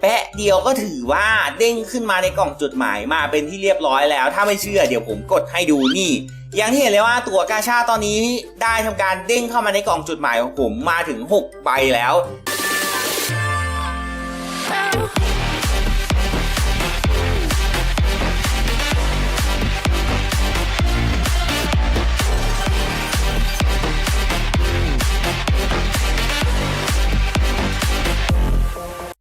แปะเดียวก็ถือว่าเด้งขึ้นมาในกล่องจดหมายมาเป็นที่เรียบร้อยแล้ว ถ้าไม่เชื่อเดี๋ยวผมกดให้ดูนี่อย่างที่เห็นเลยว่าตั๋วกาชาตอนนี้ได้ทำการเด้งเข้ามาในกล่องจดหมายของผมมาถึง 6 ใบแล้ว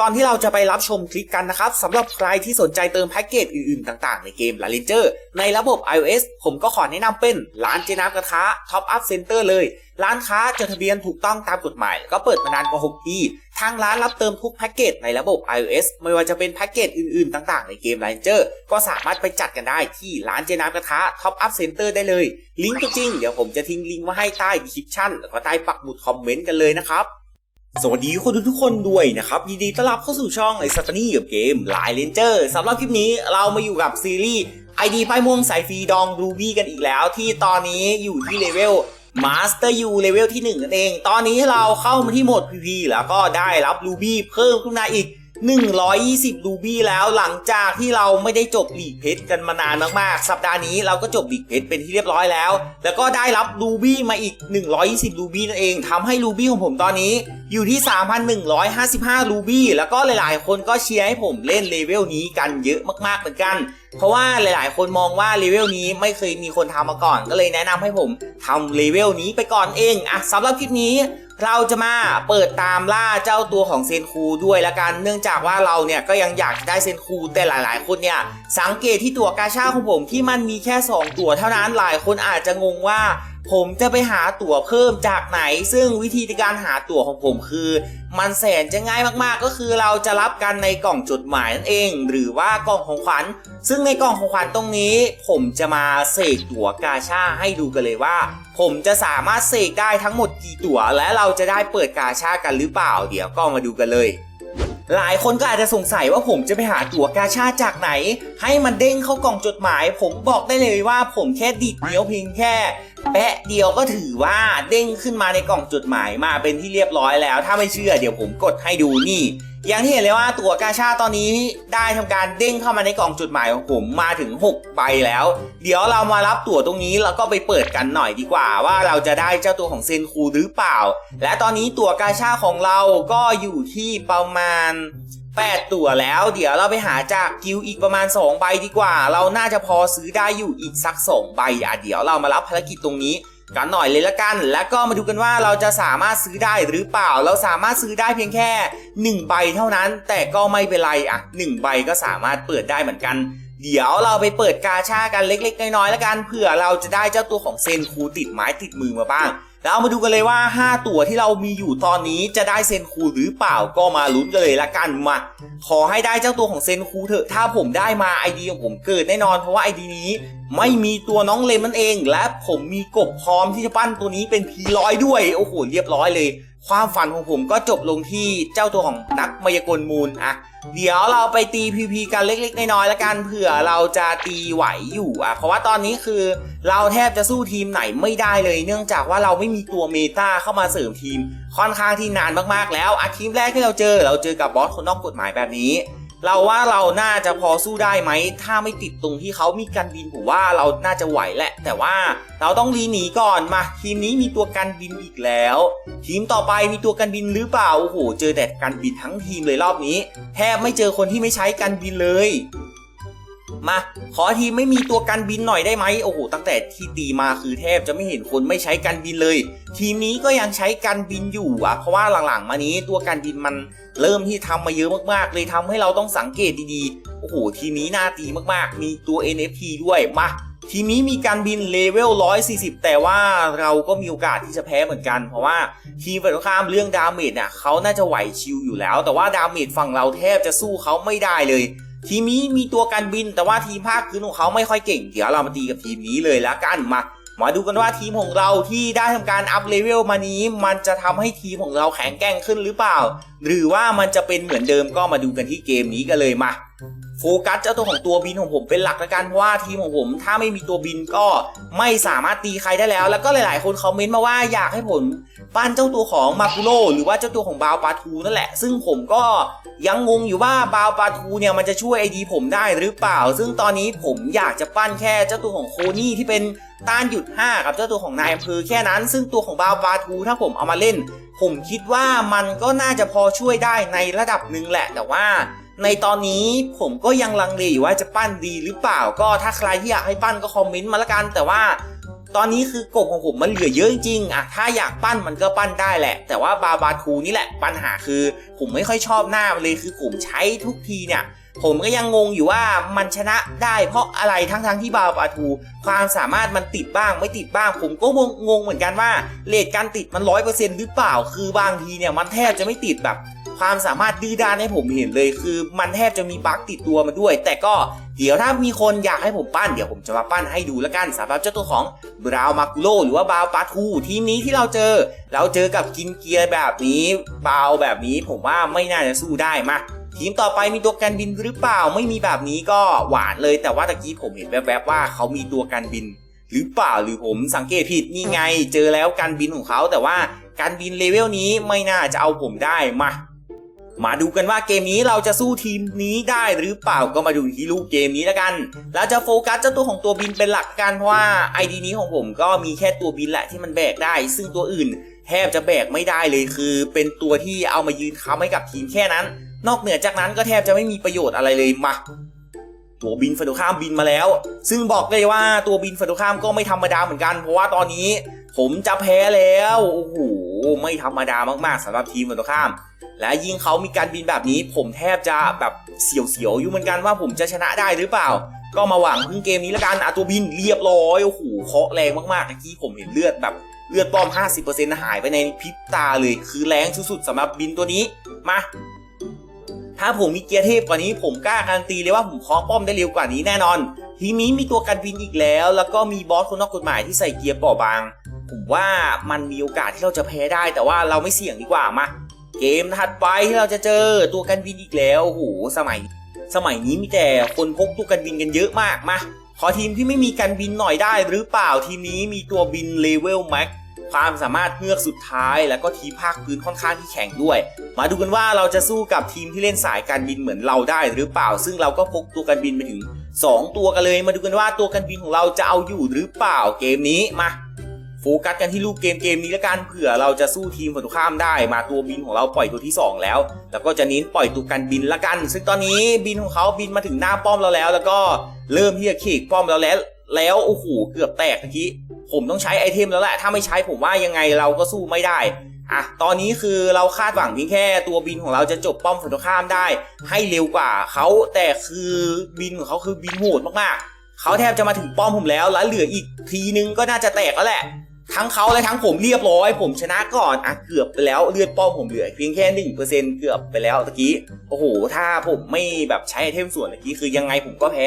ก่อนที่เราจะไปรับชมคลิปกันนะครับสำหรับใครที่สนใจเติมแพ็กเกจอื่นๆ ต่างๆ ในเกม La Ranger ในระบบ iOS ผมก็ขอแนะนำเป็นร้านเจน้ำกระทะ Top Up Center เลย ร้านค้าจดทะเบียนถูกต้องตามกฎหมาย ก็เปิดมานานกว่า 6 ปี ทางร้านรับเติมทุกแพ็กเกจในระบบ iOS ไม่ว่าจะเป็นแพ็กเกจอื่นๆ ต่างๆ ในเกม La Ranger ก็สามารถไปจัดกันได้ที่ร้านเจน้ำกระทะ Top Up Center ได้เลย ลิงก์ก็จริงเดี๋ยวผมจะทิ้งลิงก์ไว้ให้ใต้ดีคริปชั่นแล้วก็ใต้ปักหมุดคอมเมนต์กันเลยนะครับ สวัสดีคนทุกคนด้วยนะครับยินดีต้อนรับเข้าสู่ช่องไอสตานี่กับเกมไลเลนเจอร์สำหรับคลิปนี้เรามาอยู่กับซีรีส์ไอดีป้ายม่วงสายฟรีดองรูบี้กันอีกแล้ว ที่ตอนนี้อยู่ที่เลเวลมาสเตอร์ยูเลเวลที่1นั่นเอง ตอนนี้เราเข้ามาที่โหมด PV แล้วก็ได้รับรูบี้เพิ่มขึ้นมาอีก 120 รูบี้แล้วหลังจากที่เราไม่ได้จบลีกเพชรกันมานานมากๆ สัปดาห์นี้เราก็จบลีกเพชรเป็นที่เรียบร้อยแล้ว แล้วก็ได้รับรูบี้มาอีก 120 รูบี้นั่นเองทำให้รูบี้ของผมตอนนี้ อยู่ที่ 3,155 รูบี้แล้วก็หลายๆ คนก็เชียร์ให้ผมเล่นเลเวลนี้กันเยอะมากๆเหมือนกัน เพราะว่าหลายๆ คนมองว่าเลเวลนี้ไม่เคยมีคนทำมาก่อน ก็เลยแนะนำให้ผมทำเลเวลนี้ไปก่อนเองอะสำหรับคลิปนี้ เราจะมาเปิดตามล่าเจ้าตัวของเซนคูด้วยละกันเนื่องจากว่าเราเนี่ยก็ยังอยากได้เซนคูแต่หลาย ๆ คนเนี่ยสังเกตที่ตัวกาชาของผมที่มันมีแค่ 2 ตัวเท่านั้นหลายคนอาจจะงงว่าผมจะไปหาตั๋วเพิ่มจากไหน ซึ่งวิธีในการหาตั๋วของผมคือ มันแสนจะง่ายมากๆ ก็คือเราจะรับกันในกล่องจดหมายนั่นเอง หรือว่ากล่องของขวัญ ซึ่งในกล่องของขวัญตรงนี้ ผมจะมาเสกตั๋วกาชาให้ดูกันเลยว่า ผมจะสามารถเสกได้ทั้งหมดกี่ตั๋ว และเราจะได้เปิดกาชากันหรือเปล่า เดี๋ยวก็มาดูกันเลย หลายคนก็อาจจะสงสัยว่าผมจะไปหาตั๋วกาชาจากไหน ให้มันเด้งเข้ากล่องจดหมาย ผมบอกได้เลยว่าผมแค่ดิดเดียวเพียงแค่แปะเดียวก็ถือว่าเด้งขึ้นมาในกล่องจดหมายมาเป็นที่เรียบร้อยแล้ว ถ้าไม่เชื่อเดี๋ยวผมกดให้ดูนี่ อย่างที่เห็นเลยว่าตั๋วกาชาตอนนี้ได้ทำการเด้งเข้ามาในกล่องจดหมายของผมมาถึง 6 ใบแล้ว เดี๋ยวเรามารับตั๋วตรงนี้แล้วก็ไปเปิดกันหน่อยดีกว่า ว่าเราจะได้เจ้าตัวของเซนคูหรือเปล่า และตอนนี้ตั๋วกาชาของเราก็อยู่ที่ประมาณ 8 ตั๋วแล้ว เดี๋ยวเราไปหาจากกิวอีกประมาณ 2 ใบดีกว่า เราน่าจะพอซื้อได้อยู่อีกสัก 2 ใบอะเดี๋ยวเรามารับภารกิจตรงนี้ กันหน่อยเลยละกัน แล้วก็มาดูกันว่าเราจะสามารถซื้อได้หรือเปล่า เราสามารถซื้อได้เพียงแค่ 1 ใบเท่านั้น แต่ก็ไม่เป็นไรอะ1ใบก็สามารถเปิดได้เหมือนกัน เดี๋ยวเราไปเปิดกาชากันเล็ก ๆ น้อยๆแล้วกันเผื่อเราจะได้เจ้าตัวของเซนคูติดไม้ติดมือมาบ้าง แล้วเอามาดูกันเลยว่า 5 ตัวที่เรามีอยู่ตอนนี้จะได้เซนคูหรือเปล่าก็มาลุ้นกันเลยละกันมา ขอให้ได้เจ้าตัวของเซนคูเถอะถ้าผมได้มาไอดีของผมเกิดแน่นอนเพราะว่าไอดีนี้ ไม่มีตัวน้องเลมนั่นเอง และผมมีกบพร้อมที่จะปั้นตัวนี้เป็นพีร้อยด้วยโอ้โหเรียบร้อยเลย ความฝันของผมก็จบลงที่เจ้าตัวของนักมายากลมูลอะ เดี๋ยวเราไปตีพีพีกันเล็ก ๆ น้อยๆแล้วกันเผื่อเราจะตีไหวอยู่อะเพราะว่าตอนนี้คือเราแทบจะสู้ทีมไหนไม่ได้เลย เนื่องจากว่าเราไม่มีตัวเมตาเข้ามาเสริมทีม ค่อนข้างที่นานมากๆแล้วอาทีมแรกที่เราเจอ เราเจอกับบอสคนนอกกฎหมายแบบนี้ เราว่าเราน่าจะพอสู้ได้ไหม ถ้าไม่ติดตรงที่เขามีการบินผมว่าเราน่าจะไหวแหละ แต่ว่าเราต้องรีหนีก่อนมาทีมนี้มีตัวกันบินอีกแล้ว ทีมต่อไปมีตัวกันบินหรือเปล่าโอ้โหเจอแต่กันบินทั้งทีมเลยรอบนี้ แทบไม่เจอคนที่ไม่ใช้กันบินเลย มา ขอทีไม่มีตัวกันบินหน่อยได้ไหมโอ้โหตั้งแต่ที่ตีมาคือแทบจะไม่เห็นคนไม่ใช้กันบินเลย ทีมนี้ก็ยังใช้กันบินอยู่อะเพราะว่าหลังๆ มานี้ตัวกันบินมันเริ่มที่ทำมาเยอะมากๆ เลยทำให้เราต้องสังเกตดีๆโอ้โหทีมนี้น่าตีมากๆ มีตัว NFT ด้วยมาทีมนี้มีการบินเลเวล 140 แต่ว่าเราก็มีโอกาสที่จะแพ้เหมือนกัน เพราะว่าทีมฝั่งตรงข้ามเรื่องดาเมจเนี่ยเขาน่าจะไหวชิลอยู่แล้ว แต่ว่าดาเมจฝั่งเราแทบจะสู้เขาไม่ได้เลย ทีมนี้มีตัวการบินแต่ว่าทีมภาคพื้นของเขาไม่ค่อยเก่ง เดี๋ยวเรามาตีกับทีมนี้เลยละกันมา มาดูกันว่าทีมของเราที่ได้ทำการอัพเลเวลมานี้ มันจะทำให้ทีมของเราแข็งแกร่งขึ้นหรือเปล่า หรือว่ามันจะเป็นเหมือนเดิมก็มาดูกันที่เกมนี้กันเลยมา โฟกัสเจ้าตัวของตัวบินของผมเป็นหลักละกันเพราะว่าทีมของผม ถ้าไม่มีตัวบินก็ไม่สามารถตีใครได้แล้ว แล้วก็หลายๆ คนคอมเมนต์มาว่าอยากให้ผมปั้นเจ้าตัวของมาคุโรหรือว่าเจ้าตัวของบาวปาทูนั่นแหละ ซึ่งผมก็ยังงงอยู่ว่าบาวปาทูเนี่ยมันจะช่วยไอดีผมได้หรือเปล่า ซึ่งตอนนี้ผมอยากจะปั้นแค่เจ้าตัวของโคนี่ที่เป็นต้านหยุด 5 กับเจ้าตัวของนายอำเภอแค่นั้น ซึ่งตัวของบาวปาทูถ้าผมเอามาเล่น ผมคิดว่ามันก็น่าจะพอช่วยได้ในระดับหนึ่งแหละแต่ว่า ในตอนนี้ผมก็ยังลังเลอยู่ว่าจะปั้นดีหรือเปล่า ก็ถ้าใครที่อยากให้ปั้นก็คอมเมนต์มาละกัน แต่ว่าตอนนี้คือกบของผมมันเหลือเยอะจริงๆอะถ้าอยากปั้นมันก็ปั้นได้แหละ แต่ว่าบาบาทูนี่แหละปัญหาคือ ผมไม่ค่อยชอบหน้ามันเลยคือผมใช้ทุกทีเนี่ย ผมก็ยังงงอยู่ว่ามันชนะได้เพราะอะไรทั้งๆที่บาบาทู ความสามารถมันติดบ้างไม่ติดบ้าง ผมก็งงงเหมือนกันว่าเลทการติดมันร้อยเปอร์เซ็นต์หรือเปล่า คือบางทีเนี่ยมันแทบจะไม่ติดแบบ ความสามารถดื้อด้านให้ผมเห็นเลย คือมันแทบจะมีบั๊กติดตัวมาด้วย แต่ก็เดี๋ยวถ้ามีคนอยากให้ผมปั้นเดี๋ยวผมจะมาปั้นให้ดูแล้วกันสำหรับเจ้าตัวของบราวมากุโรหรือว่าบาวปาทูทีมนี้ที่เราเจอ เราเจอกับกินเกียร์แบบนี้บาวแบบนี้ผมว่าไม่น่าจะสู้ได้มาทีมต่อไปมีตัวกันบินหรือเปล่าไม่มีแบบนี้ก็หวานเลย แต่ว่าตะกี้ผมเห็นแวบๆว่าเขามีตัวกันบิน หรือเปล่าหรือผมสังเกตผิดนี่ไง เจอแล้วการบินของเขาแต่ว่าการบินเลเวลนี้ไม่น่าจะเอาผมได้มา มาดูกันว่าเกมนี้เราจะสู้ทีมนี้ได้หรือเปล่าก็มาดูที่รูปเกมนี้แล้วกัน เราจะโฟกัสเจ้าตัวของตัวบินเป็นหลักกันเพราะว่าไอดีนี้ของผมก็มีแค่ตัวบินแหละที่มันแบกได้ ซึ่งตัวอื่นแทบจะแบกไม่ได้เลยคือ เป็นตัวที่เอามายืนค้ำให้กับทีมแค่นั้น นอกเหนือจากนั้นก็แทบจะไม่มีประโยชน์อะไรเลยมาตัวบินฝั่งตรงข้ามบินมาแล้ว ซึ่งบอกเลยว่าตัวบินฝั่งตรงข้ามก็ไม่ธรรมดาเหมือนกัน เพราะว่าตอนนี้ผมจะแพ้แล้ว โอ้โห ไม่ธรรมดามากๆสำหรับทีมฝั่งตรงข้าม และยิ่งเขามีการบินแบบนี้ผมแทบจะแบบเสียวๆอยู่เหมือนกันว่าผมจะชนะได้หรือเปล่า ก็มาหวังพึ่งเกมนี้ล้วกันอะตัวบินเรียบร้อยโอ้โหเคาะแรงมากๆเมื่อกี้ผมเห็นเลือดแบบเลือดป้อม 50%หายไปในพริบตาเลยคือแรงสุดๆสำหรับบินตัวนี้มาถ้าผมมีเกียร์เทพกว่านี้ผมกล้าการันตีเลยว่าผมเคาะป้อมได้เร็วกว่านี้แน่นอน ทีนี้มีตัวกันบินอีกแล้ว แล้วก็มีบอสคนนอกกฎหมายที่ใส่เกียร์เปราะบาง ผมว่ามันมีโอกาสที่เราจะแพ้ได้ แต่ว่าเราไม่เสี่ยงดีกว่ามา เกมถัดไปที่เราจะเจอตัวกันบินอีกแล้วโอ้โหสมัย สมัยนี้มีแต่คนพกตัวกันบินกันเยอะมากมาขอทีมที่ไม่มีกันบินหน่อยได้หรือเปล่าทีมนี้มีตัวบินเลเวลแม็กความสามารถเฮือกสุดท้าย แล้วก็ทีมภาคพื้นค่อนข้างที่แข็งด้วย มาดูกันว่าเราจะสู้กับทีมที่เล่นสายการบินเหมือนเราได้หรือเปล่า ซึ่งเราก็พกตัวกันบินไปถึง 2 ตัวกันเลย มาดูกันว่าตัวกันบินของเราจะเอาอยู่หรือเปล่าเกมนี้มา โฟกัสกันที่ลูกเกมเกมนี้ล้วกันเผื่อเราจะสู้ทีมฝั่งตรงข้ามได้ มาตัวบินของเราปล่อยตัวที่ 2 แล้วแล้วก็จะเน้นปล่อยตัวกันบินละกัน ซึ่งตอนนี้บินของเขาบินมาถึงหน้าป้อมเราแล้ว แล้วก็เริ่มที่จะขีกป้อมเราแล้ว แล้วโอ้โหเกือบแตกเมื่อกี้ผมต้องใช้ไอเทมแล้วแหละถ้าไม่ใช้ผมว่ายังไงเราก็สู้ไม่ได้อะ ตอนนี้คือเราคาดหวังเพียงแค่ตัวบินของเราจะจบป้อมฝั่งตรงข้ามได้ ให้เร็วกว่าเขาแต่คือบินของเขาคือบินโหดมากๆเขาแทบจะมาถึงป้อมผมแล้วแล้วเหลืออีกทีนึงก็น่าจะแตกแล้วแหละ ทั้งเขาและทั้งผมเรียบร้อย ผมชนะก่อนอะเกือบไปแล้วเลือดป้อมผมเหลือเพียงแค่หนึ่งเปอร์เซ็นต์เกือบไปแล้วตะกี้โอ้โหถ้าผมไม่แบบใช้ไอเทมส่วนตะกี้คือยังไงผมก็แพ้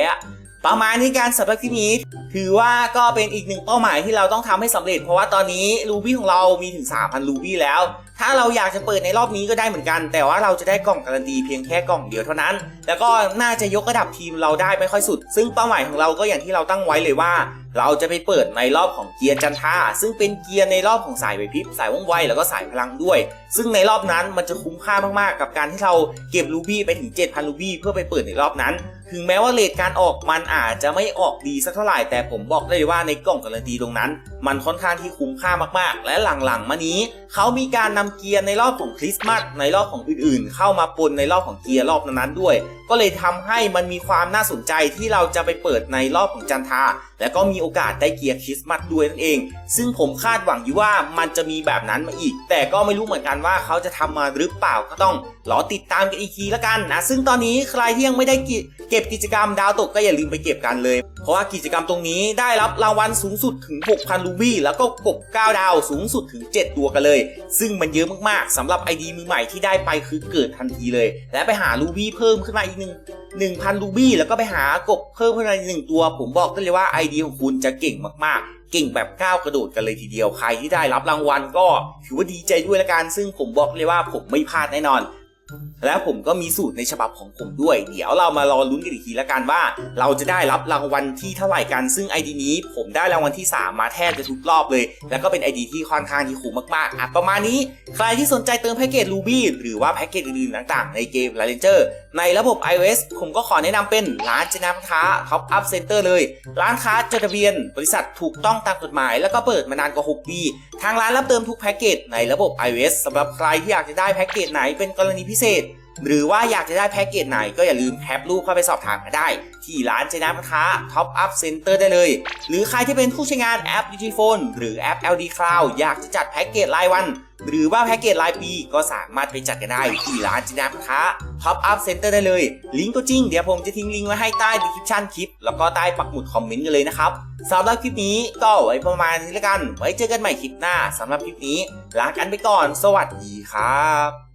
ประมาณนี้การสำหรับคลิปนี้ ถือว่าก็เป็นอีกหนึ่งเป้าหมายที่เราต้องทำให้สำเร็จ เพราะว่าตอนนี้รูบี้ของเรามีถึง 3,000รูบี้แล้ว ถ้าเราอยากจะเปิดในรอบนี้ก็ได้เหมือนกัน แต่ว่าเราจะได้กล่องการันตีเพียงแค่กล่องเดียวเท่านั้น แล้วก็น่าจะยกระดับทีมเราได้ไม่ค่อยสุด ซึ่งเป้าหมายของเราก็อย่างที่เราตั้งไว้เลยว่า เราจะไปเปิดในรอบของเกียร์จันทาซึ่งเป็นเกียร์ในรอบของสายไหวพริบสายว่องไวแล้วก็สายพลังด้วย ซึ่งในรอบนั้นมันจะคุ้มค่ามากๆ กับการที่เราเก็บรูบี้ไปถึง 7,000รูบี้เพื่อไปเปิดในรอบนั้น ถึงแม้ว่าเลทการออกมันอาจจะไม่ออกดีสักเท่าไหร่แต่ผมบอกได้เลยว่าในกล่องการันตีตรงนั้น มันค่อนข้างที่คุ้มค่ามากๆ และหลังๆมานี้ เขามีการนำเกียร์ในรอบของคริสต์มาสในรอบของอื่นๆ เข้ามาปนในรอบของเกียร์รอบนั้นๆด้วย ก็เลยทำให้มันมีความน่าสนใจที่เราจะไปเปิดในรอบของจันทา และก็มีโอกาสได้เกียร์คริสต์มาสด้วยนั่นเอง ซึ่งผมคาดหวังอยู่ว่ามันจะมีแบบนั้นมาอีก แต่ก็ไม่รู้เหมือนกันว่าเขาจะทำมาหรือเปล่าก็ต้องรอติดตามกันอีกทีละกันนะ ซึ่งตอนนี้ใครที่ยังไม่ได้เก็บกิจกรรมดาวตกก็อย่าลืมไปเก็บกันเลยเพราะว่ากิจกรรมตรงนี้ได้รับรางวัลสูงสุดถึง 6,000รูบี้ แล้วก็กบ 9 ดาวสูงสุดถึง 7 ตัวกันเลย ซึ่งมันเยอะมากๆสำหรับ ID มือใหม่ที่ได้ไปคือเกิดทันทีเลย และไปหารูบี้เพิ่มขึ้นมาอีกหนึ่ง1,000รูบี้ แล้วก็ไปหากบเพิ่มขึ้นมาอีกหนึ่งตัว ผมบอกได้เลยว่า ID ของคุณจะเก่งมากๆเก่งแบบก้าวกระโดดกันเลยทีเดียว ใครที่ได้รับรางวัลก็ถือว่าดีใจด้วยละกัน ซึ่งผมบอกเลยว่าผมไม่พลาดแน่นอน และผมก็มีสูตรในฉบับของผมด้วย เดี๋ยวเรามารอลุ้นกันอีกทีละกันว่า เราจะได้รับรางวัลที่เท่าไหร่กันซึ่ง ID นี้ ผมได้รางวัลที่ 3 มาแทบจะทุกรอบเลย แล้วก็เป็น ID ที่ค่อนข้างที่คุ้มมากๆอะประมาณนี้ ใครที่สนใจเติมแพ็กเกจ Ruby หรือว่าแพ็กเกจอื่นๆต่างๆ ในเกม l a n g e r ในระบบ iOS ผมก็ขอแนะนำเป็นร้านเจนาค้า Top Up Center เลย ร้านค้าจดทะเบียน บริษัทถูกต้องตามกฎหมาย แล้วก็เปิดมานานกว่า 6 ปี ทางร้านรับเติมทุกแพ็กเกจในระบบ iOS สำหรับใครที่อยากจะได้แพ็กเกจไหนเป็นกรณีพิเศษ หรือว่าอยากจะได้แพ็กเกจไหนก็อย่าลืมแคปรูปเข้าไปสอบถามกันได้ ที่ร้านเจนาค้า Top Up Center ได้เลย หรือใครที่เป็นผู้ใช้งานแอป Digiphone หรือแอป LD Cloud อยากจะจัดแพ็กเกจรายวัน หรือว่าแพ็กเกจรายปีก็สามารถไปจัดกันได้ที่ร้านจินาค้า Top Up Center ได้เลย ลิงก์ตัวจริงเดี๋ยวผมจะทิ้งลิงก์ไว้ให้ใต้ description คลิป แล้วก็ใต้ปักหมุดคอมเมนต์กันเลยนะครับสำหรับคลิปนี้ก็ไว้ประมาณนี้แล้วกัน ไว้เจอกันใหม่คลิปหน้าสำหรับคลิปนี้ลากันไปก่อน สวัสดีครับ